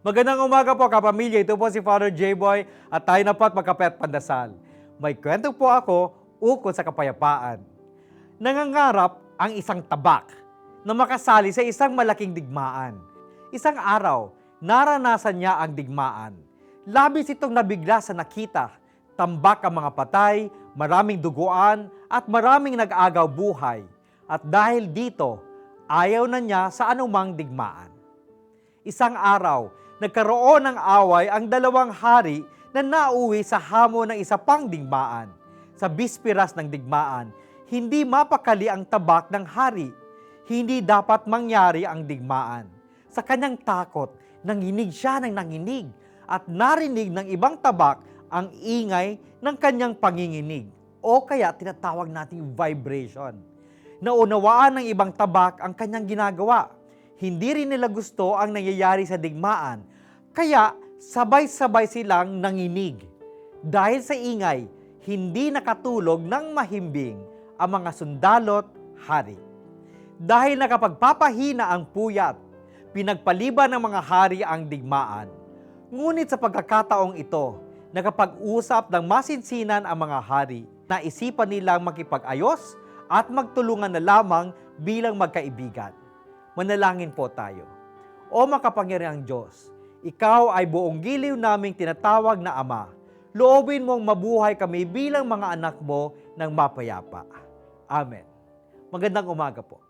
Magandang umaga po kapamilya. Ito po si Father J-Boy at tayo na po at magkape at pandasal. May kwento po ako ukol sa kapayapaan. Nangangarap ang isang tabak na makasali sa isang malaking digmaan. Isang araw, naranasan niya ang digmaan. Labis itong nabigla sa nakita. Tambak ang mga patay, maraming duguan, at maraming nag-agaw buhay. At dahil dito, ayaw na niya sa anumang digmaan. Isang araw, nagkaroon ng away ang dalawang hari na nauwi sa hamon ng isa pang digmaan. Sa bispiras ng digmaan, hindi mapakali ang tabak ng hari. Hindi dapat mangyari ang digmaan. Sa kanyang takot, nanginig siya ng nanginig at narinig ng ibang tabak ang ingay ng kanyang panginginig o kaya tinatawag nating vibration. Naunawaan ng ibang tabak ang kanyang ginagawa. Hindi rin nila gusto ang nangyayari sa digmaan, kaya sabay-sabay silang nanginig. Dahil sa ingay, hindi nakatulog ng mahimbing ang mga sundalot hari. Dahil nakapagpapahina ang puyat, pinagpaliban ng mga hari ang digmaan. Ngunit sa pagkakataong ito, nakapag-usap ng masinsinan ang mga hari, naisipan nilang makipag-ayos at magtulungan na lamang bilang magkaibigan. Manalangin po tayo. O makapangyarihang Diyos, Ikaw ay buong giliw naming tinatawag na Ama. Loobin mong mabuhay kami bilang mga anak mo ng mapayapa. Amen. Magandang umaga po.